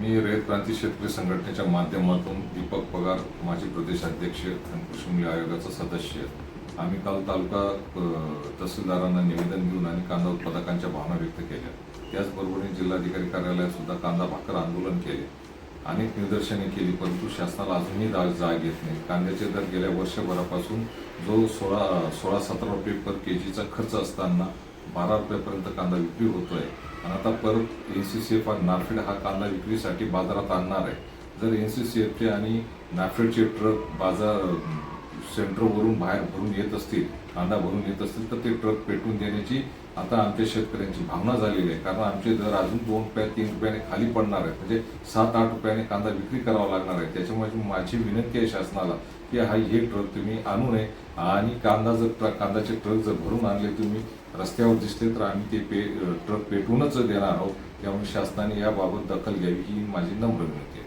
मी रयत क्रांती शेतकरी संघटनेच्या माध्यमातून दीपक पगार माजी प्रदेशाध्यक्ष आणि कृषी मूल्य आयोगाचा सदस्य. आम्ही काल तालुका तहसीलदारांना निवेदन देऊन आणि कांदा उत्पादकांच्या भावना व्यक्त केल्या. त्याचबरोबर जिल्हाधिकारी कार्यालयात सुद्धा कांदा भाकर आंदोलन केले. अनेक निदर्शने केली परंतु शासनाला अजूनही जाग जाग येत नाही. कांद्याचे दर गेल्या वर्षभरापासून जो सोळा सोळा सतरा रुपये पर के जीचा खर्च असताना बारा रुपयापर्यंत कांदा विक्री होतोय. आणि आता परत एन सी सी एफ आणि नाफेड हा कांदा विक्रीसाठी बाजारात आणणार आहे. जर एन सी सी एफचे आणि नाफेडचे ट्रक बाजार सेंटरवरून बाहेर भरून येत असतील कांदा भरून येत असतील तर ते ट्रक पेटवून देण्याची आता आमच्या शेतकऱ्यांची भावना झालेली आहे. कारण आमचे दर अजून दोन रुपया तीन रुपयाने खाली पडणार आहेत. म्हणजे सात आठ रुपयाने कांदा विक्री करावा लागणार आहे. त्याच्यामुळे माझी विनंती आहे शासनाला की हा हे ट्रक तुम्ही आणू नये. आणि कांदा जर ट्रक कांद्याचे ट्रक जर भरून आणले तुम्ही रस्त्यावर दिसले तर आम्ही ते पे ट्रक पेटवूनच देणार आहोत. त्यामुळे शासनाने याबाबत दखल घ्यावी ही माझी नम्र विनंती आहे.